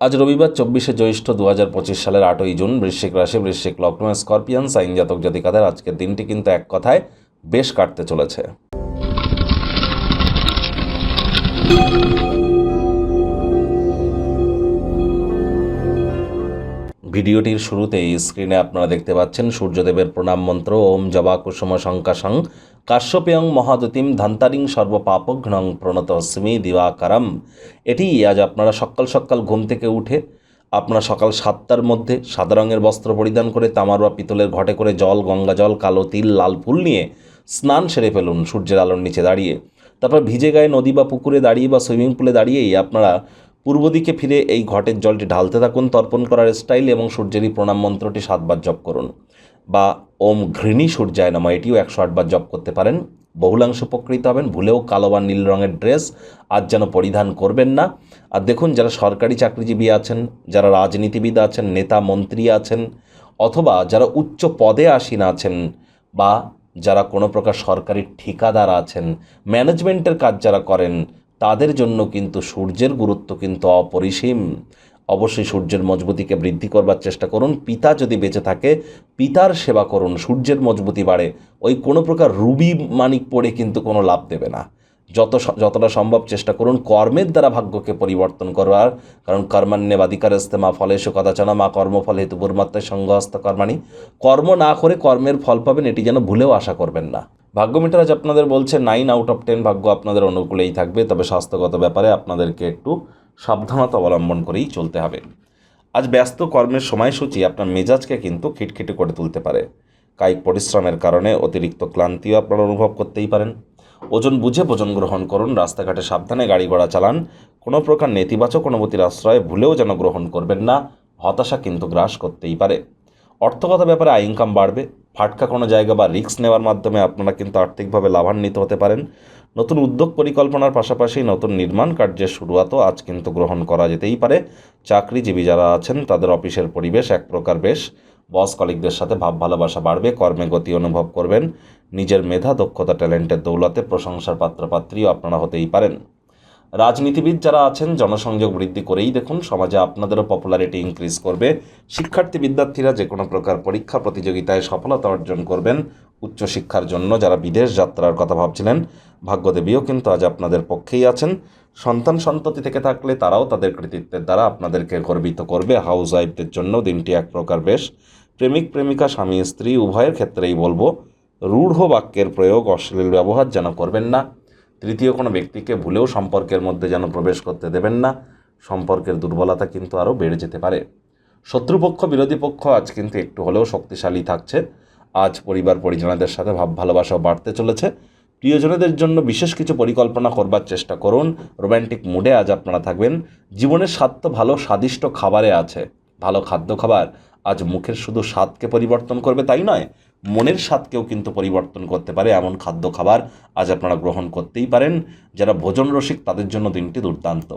আজ রবিবার চব্বিশে জ্যৈষ্ঠ দু হাজার পঁচিশ সালের আটই জুন বৃশ্চিক রাশি, বৃশ্চিক লগ্ন, স্করপিয়ান, সাইন জাতক জাতিকাদের আজকের দিনটি কিন্তু এক কথায় বেশ কাটতে চলেছে। ভিডিওটির শুরুতেই স্ক্রিনে আপনারা দেখতে পাচ্ছেন সূর্যদেবের প্রণাম মন্ত্র, ওম জবা কুসুম শঙ্কাশং, কাশ্যপেয়ং মহাদতিম ধান্তারিং সর্বপাপঘ্নং প্রণতস্মি দিবাকারম। এটি আজ আপনারা সকাল সকাল ঘুম থেকে উঠে, আপনারা সকাল সাতটার মধ্যে সাদা রঙের বস্ত্র পরিধান করে তামার বা পিতলের ঘটে করে জল, গঙ্গা জল, কালো তিল, লাল ফুল নিয়ে স্নান সেরে ফেলুন সূর্যের আলোর নিচে দাঁড়িয়ে। তারপর ভিজে গায়ে নদী বা পুকুরে দাঁড়িয়ে বা সুইমিং পুলে দাঁড়িয়েই আপনারা পূর্ব দিকে ফিরে এই ঘটের জলটি ঢালতে থাকুন, তর্পণ করার স্টাইল এবং সূর্যেরই প্রণাম মন্ত্রটি সাতবার জপ করুন। বা ওম ঘৃণী সূর্যায় নামা, এটিও একশো আটবার জপ করতে পারেন। বহুলাংশ উপকৃত হবেন, ভুলেও কালো বা নীল রঙের ড্রেস আজ যেন পরিধান করবেন না। আর দেখুন, যারা সরকারি চাকরিজীবী আছেন, যারা রাজনীতিবিদ আছেন, নেতা, মন্ত্রী আছেন, অথবা যারা উচ্চ পদে আসীন আছেন, বা যারা কোনো প্রকার সরকারি ঠিকাদার আছেন, ম্যানেজমেন্টের কাজ যারা করেন তাদের জন্য কিন্তু সূর্যের গুরুত্ব কিন্তু অপরিসীম। অবশ্যই সূর্যের মজবুতিকে বৃদ্ধি করবার চেষ্টা করুন। পিতা যদি বেঁচে থাকে, পিতার সেবা করুন। সূর্যের মজবুতি বাড়ে, ওই কোনো প্রকার রুবি মানিক পড়ে কিন্তু কোনো লাভ দেবে না। যত যতটা সম্ভব চেষ্টা করুন কর্মের দ্বারা ভাগ্যকে পরিবর্তন করবার কারণ কর্মান্যবাধিকার ইস্তেমা ফলেশু কদাচনা, মা কর্মফল হেতু বুর্মাত্মায় সঙ্গহস্ত কর্মাণী। কর্ম না করে কর্মের ফল পাবেন, এটি যেন ভুলেও আশা করবেন না। ভাগ্য মিটার আজ আপনাদের বলছে নাইন আউট অফ টেন ভাগ্য আপনাদের অনুকূলেই থাকবে, তবে স্বাস্থ্যগত ব্যাপারে আপনাদেরকে একটু সাবধানতা অবলম্বন করেই চলতে হবে। আজ ব্যস্ত কর্মের সময়সূচি, আপনার মেজাজকে কিন্তু খিটখিটে করে তুলতে পারে। কায়িক পরিশ্রমের কারণে অতিরিক্ত ক্লান্তিও আপনারা অনুভব করতেই পারেন। ওজন বুঝে ভোজন গ্রহণ করুন, রাস্তাঘাটে সাবধানে গাড়ি ঘোড়া চালান, কোনো প্রকার নেতিবাচক অনুভূতির আশ্রয় ভুলেও যেন গ্রহণ করবেন না, হতাশা কিন্তু গ্রাস করতেই পারে। অর্থগত ব্যাপারে আয় ইনকাম বাড়বে ফাটকা কোনো জায়গা বা রিস্ক নেওয়ার মাধ্যমে আপনারা কিন্তু আর্থিকভাবে লাভান্বিত হতে পারেন। নতুন উদ্যোগ পরিকল্পনার পাশাপাশি নতুন নির্মাণ কার্যের শুরুয়াতও আজ কিন্তু গ্রহণ করা যেতেই পারে। চাকরিজীবী যারা আছেন, তাদের অফিসের পরিবেশ এক প্রকার বেশ। বস কলিকদের সাথে ভাব ভালোবাসা বাড়বে, কর্মে গতি অনুভব করবেন। নিজের মেধা, দক্ষতা, ট্যালেন্টের দৌলতে প্রশংসার পাত্রপাত্রীও আপনারা হতেই পারেন। রাজনীতিবিদ যারা আছেন, জনসংযোগ বৃদ্ধি করেই দেখুন সমাজে আপনাদেরও পপুলারিটি ইনক্রিজ করবে। শিক্ষার্থী বিদ্যার্থীরা যে কোনো প্রকার পরীক্ষা প্রতিযোগিতায় সফলতা অর্জন করবেন উচ্চশিক্ষার জন্য যারা বিদেশ যাত্রার কথা ভাবছিলেন, ভাগ্যদেবীও কিন্তু আজ আপনাদের পক্ষেই আছেন। সন্তান সন্ততি থেকে থাকলে তারাও তাদের কৃতিত্বের দ্বারা আপনাদেরকে গর্বিত করবে। হাউস ওয়াইফদের জন্য দিনটি এক প্রকার বেশ। প্রেমিক, প্রেমিকা, স্বামী, স্ত্রী, উভয়ের ক্ষেত্রেই বলব, রূঢ় বাক্যের প্রয়োগ অশ্লীল ব্যবহার যেন করবেন না। তৃতীয় কোনো ব্যক্তিকে ভুলেও সম্পর্কের মধ্যে যেন প্রবেশ করতে দেবেন না, সম্পর্কের দুর্বলতা কিন্তু আরও বেড়ে যেতে পারে। শত্রুপক্ষ, বিরোধী পক্ষ আজ কিন্তু একটু হলেও শক্তিশালী থাকছে। আজ পরিবার পরিজনদের সাথে ভাব ভালোবাসাও বাড়তে চলেছে। প্রিয়জনদের জন্য বিশেষ কিছু পরিকল্পনা করবার চেষ্টা করুন। রোম্যান্টিক মুডে আজ আপনারা থাকবেন। জীবনের স্বাদ তো ভালো, স্বাদিষ্ট খাবারে আছে। ভালো খাদ্য খাবার আজ মুখের শুধু স্বাদকে পরিবর্তন করবে, তাই নয় মনের স্বাদকেও কিন্তু পরিবর্তন করতে পারে এমন খাদ্য খাবার আজ আপনারা গ্রহণ করতেই পারেন, যারা ভোজন রসিক তাদের জন্য দিনটি দুর্দান্ত।